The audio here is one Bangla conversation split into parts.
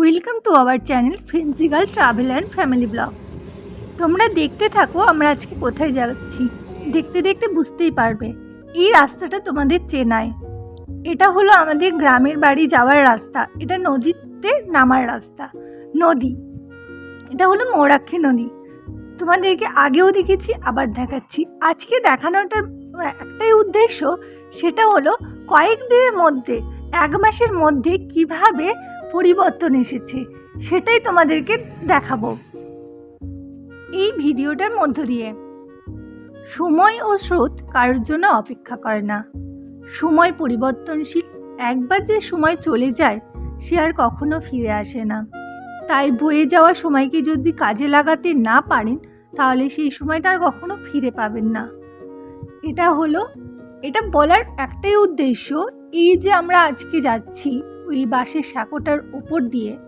ওয়েলকাম টু আওয়ার চ্যানেল ফ্রেন্সিগাল ট্রাভেল অ্যান্ড ফ্যামিলি ব্লগ তোমরা দেখতে থাকো, আমরা আজকে কোথায় যাচ্ছি। দেখতে দেখতে বুঝতেই পারবে, এই রাস্তাটা তোমাদের চেনায় এটা হলো আমাদের গ্রামের বাড়ি যাওয়ার রাস্তা। এটা নদীতে নামার রাস্তা, নদী। এটা হলো মৌরাক্ষী নদী। তোমাদেরকে আগেও দেখেছি, আবার দেখাচ্ছি। আজকে দেখানোটার একটাই উদ্দেশ্য, সেটা হলো কয়েকদিনের মধ্যে, এক মাসের মধ্যে কীভাবে পরিবর্তন এসেছে, সেটাই তোমাদেরকে দেখাবো। এই ভিডিওটার মধ্য দিয়ে, সময় ও স্রোত কারোর জন্য অপেক্ষা করে না। সময় পরিবর্তনশীল, একবার যে সময় চলে যায়, সে আর কখনো ফিরে আসে না। তাই বয়ে যাওয়া সময়কে যদি কাজে লাগাতে না পারেন, তাহলে সেই সময়টা আর কখনো ফিরে পাবেন না। এটা হলো, এটা বলার একটাই উদ্দেশ্য, এই যে আমরা আজকে যাচ্ছি ওই বাসের সাঁকোটার উপর দিয়ে।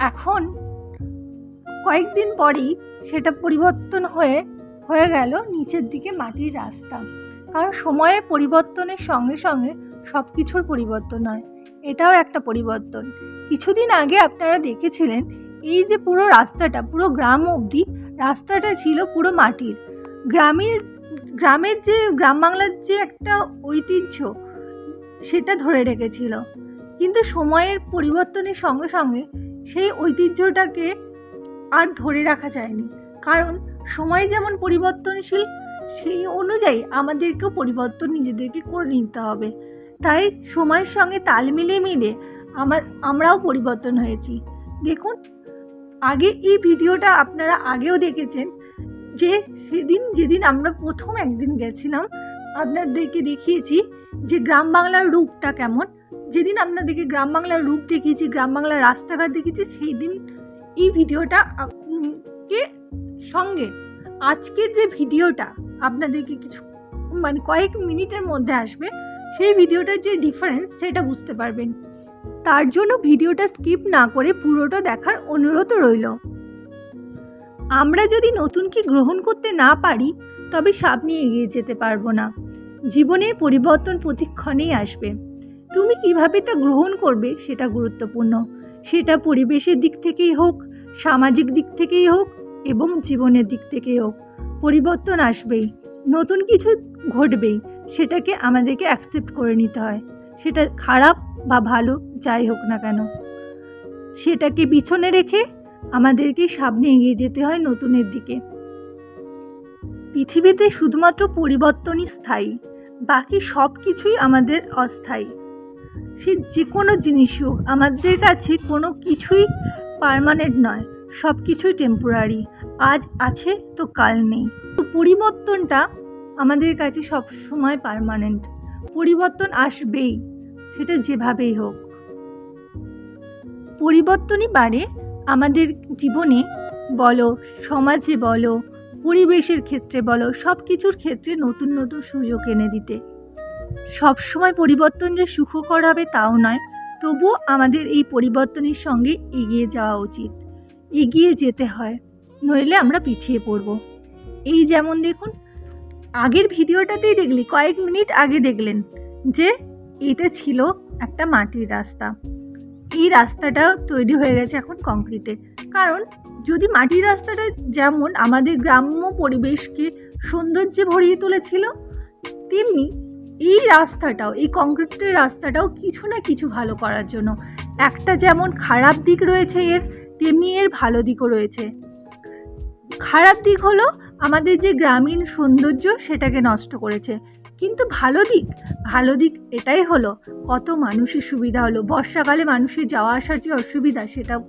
এখন কয়েকদিন পরেই সেটা পরিবর্তন হয়ে হয়ে গেল নিচের দিকে মাটির রাস্তা। কারণ সময়ের পরিবর্তনের সঙ্গে সঙ্গে সব কিছুর পরিবর্তন হয়। এটাও একটা পরিবর্তন। কিছুদিন আগে আপনারা দেখেছিলেন এই যে পুরো রাস্তাটা, পুরো গ্রাম অবধি রাস্তাটা ছিল পুরো মাটির। গ্রামের গ্রামের যে, গ্রাম বাংলার যে একটা ঐতিহ্য, সেটা ধরে রেখেছিল। কিন্তু সময়ের পরিবর্তনের সঙ্গে সঙ্গে সেই ঐতিহ্যটাকে আর ধরে রাখা যায়নি। কারণ সময় যেমন পরিবর্তনশীল, সেই অনুযায়ী আমাদেরকেও পরিবর্তন নিজেদেরকে করে নিতে হবে। তাই সময়ের সঙ্গে তাল মিলিয়ে মিলে আমার আমরাও পরিবর্তন হয়েছি। দেখুন, আগে এই ভিডিওটা আপনারা আগেও দেখেছেন যে সেদিন যেদিন আমরা প্রথম একদিন গেছিলাম, আপনাদেরকে দেখিয়েছি যে গ্রাম বাংলার রূপটা কেমন। যেদিন আপনাদেরকে গ্রাম বাংলার রূপ দেখিয়েছি, গ্রাম বাংলার রাস্তাঘাট দেখিয়েছি, সেই দিন এই ভিডিওটা কে সঙ্গে আজকের যে ভিডিওটা আপনাদেরকে কিছু মানে কয়েক মিনিটের মধ্যে আসবে, সেই ভিডিওটার যে ডিফারেন্স সেটা বুঝতে পারবেন। তার জন্য ভিডিওটা স্কিপ না করে পুরোটা দেখার অনুরোধ রইল। আমরা যদি নতুনকে গ্রহণ করতে না পারি, তবে সামনে এগিয়ে যেতে পারব না। জীবনের পরিবর্তন প্রতিক্ষণেই আসবে। তুমি কীভাবে তা গ্রহণ করবে সেটা গুরুত্বপূর্ণ। সেটা পরিবেশের দিক থেকেই হোক, সামাজিক দিক থেকেই হোক এবং জীবনের দিক থেকেই হোক। পরিবর্তন আসবেই, নতুন কিছু ঘটবেই, সেটাকে আমাদেরকে অ্যাকসেপ্ট করে নিতে হয়। সেটা খারাপ বা ভালো যাই হোক না কেন। সেটাকে পিছনে রেখে আমাদেরকে সামনে এগিয়ে যেতে হয় নতুনের দিকে। পৃথিবীতে শুধুমাত্র পরিবর্তনই স্থায়ী, বাকি সব কিছুই আমাদের অস্থায়ী। সে যে কোনো জিনিসই হোক, আমাদের কাছে কোনো কিছুই পারমানেন্ট নয়। সব কিছুই টেম্পোরারি আজ আছে, তো কাল নেই। তো পরিবর্তনটা আমাদের কাছে সব সময় পার্মানেন্ট পরিবর্তন আসবেই, সেটা যেভাবেই হোক। পরিবর্তনই বাড়ে আমাদের জীবনে, বলো, সমাজে বলো, পরিবেশের ক্ষেত্রে বলো সব কিছুর ক্ষেত্রে নতুন নতুন সুযোগ এনে দিতে। সব সময় পরিবর্তন যে সুখকর হবে তাও নয়, তবুও আমাদের এই পরিবর্তনের সঙ্গে এগিয়ে যাওয়া উচিত। এগিয়ে যেতে হয়, নইলে আমরা পিছিয়ে পড়ব। এই যেমন দেখুন, আগের ভিডিওটাতেই দেখলি, কয়েক মিনিট আগে দেখলেন যে এটা ছিল একটা মাটির রাস্তা। এই রাস্তাটা তৈরি হয়ে গেছে এখন কংক্রিটে। কারণ যদি মাটির রাস্তাটা যেমন আমাদের গ্রাম্য পরিবেশকে সৌন্দর্যে ভরিয়ে তুলেছিল, তেমনি এই রাস্তাটাও, এই কংক্রিটের রাস্তাটাও কিছু না কিছু ভালো করার জন্য। একটা যেমন খারাপ দিক রয়েছে এর, তেমনি এর ভালো দিকও রয়েছে। খারাপ দিক হলো আমাদের যে গ্রামীণ সৌন্দর্য সেটাকে নষ্ট করেছে। কিন্তু ভালো দিক ভালো দিক এটাই হলো কত মানুষের সুবিধা হলো। বর্ষাকালে মানুষের যাওয়া আসার যে অসুবিধা সেটা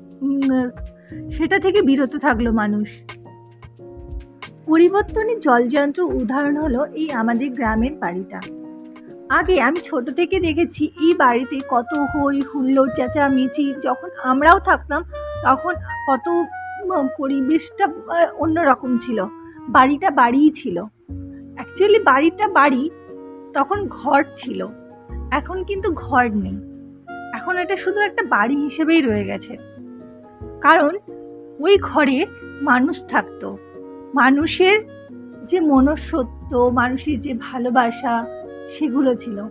সেটা থেকে বিরত থাকল মানুষ। পরিবর্তনের জলযন্ত্র উদাহরণ হলো এই আমাদের গ্রামের বাড়িটা। আগে আমি ছোট থেকে দেখেছি, এই বাড়িতে কত হই হুল্লোড়, চেঁচামেচি। যখন আমরাও থাকতাম, তখন কত পরিবেশটা অন্যরকম ছিল। বাড়িটা বাড়িই ছিল। অ্যাকচুয়ালি বাড়িটা বাড়ি তখন ঘর ছিল। এখন কিন্তু ঘর নেই। এখন এটা শুধু একটা বাড়ি হিসেবেই রয়ে গেছে। কারণ ওই ঘরে মানুষ থাকতো। মানুষের যে মনস্সত্ব মানুষের যে ভালোবাসা সেগুলো ছিল।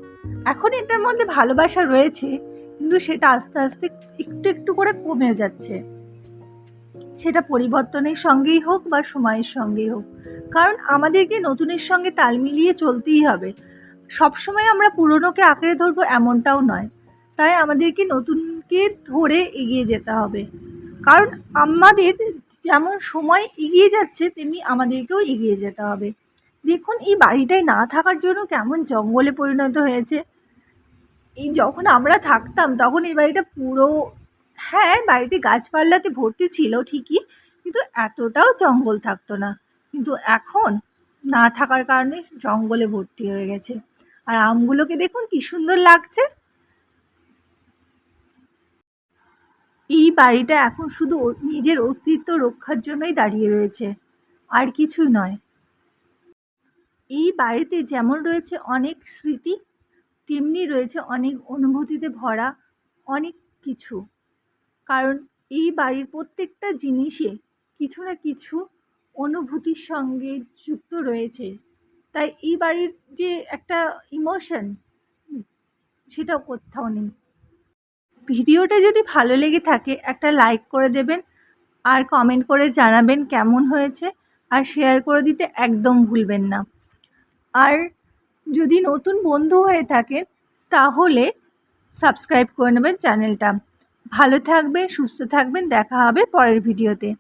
এখন এটার মধ্যে ভালোবাসা রয়েছে, কিন্তু সেটা আস্তে আস্তে একটু একটু করে কমে যাচ্ছে। সেটা পরিবর্তনের সঙ্গেই হোক বা সময়ের সঙ্গেই হোক। কারণ আমাদেরকে নতুনের সঙ্গে তাল মিলিয়ে চলতেই হবে। সবসময় আমরা পুরনোকে আঁকড়ে ধরবো এমনটাও নয়। তাই আমাদেরকে নতুনকে ধরে এগিয়ে যেতে হবে। কারণ আমাদের যেমন সময় এগিয়ে যাচ্ছে, তেমনি আমাদেরকেও এগিয়ে যেতে হবে। দেখুন, এই বাড়িটায় না থাকার জন্য কেমন জঙ্গলে পরিণত হয়েছে। এই যখন আমরা থাকতাম, তখন এই বাড়িটা পুরো হ্যাঁ বাড়িতে গাছপালাতে ভর্তি ছিল ঠিকই, কিন্তু এতটাও জঙ্গল থাকতো না। কিন্তু এখন না থাকার কারণে জঙ্গলে ভর্তি হয়ে গেছে। আর আমগুলোকে দেখুন কি সুন্দর লাগছে। এই বাড়িটা এখন শুধু নিজের অস্তিত্ব রক্ষার জন্যই দাঁড়িয়ে রয়েছে। আর কিছুই নয়। এই বাড়িতে যেমন রয়েছে অনেক স্মৃতি, তেমনি রয়েছে অনেক অনুভূতিতে ভরা অনেক কিছু। কারণ এই বাড়ির প্রত্যেকটা জিনিসে কিছু না কিছু অনুভূতির সঙ্গে যুক্ত রয়েছে। তাই এই বাড়ির যে একটা ইমোশন সেটাও কোথাও নেই। ভিডিওটা যদি ভালো লেগে থাকে, একটা লাইক করে দেবেন, আর কমেন্ট করে জানাবেন কেমন হয়েছে, আর শেয়ার করে দিতে একদম ভুলবেন না। আর যদি নতুন বন্ধু হয়ে থাকে, তাহলে সাবস্ক্রাইব করে নেবেন চ্যানেলটা। ভালো থাকবে সুস্থ থাকবেন, দেখা হবে পরের ভিডিওতে।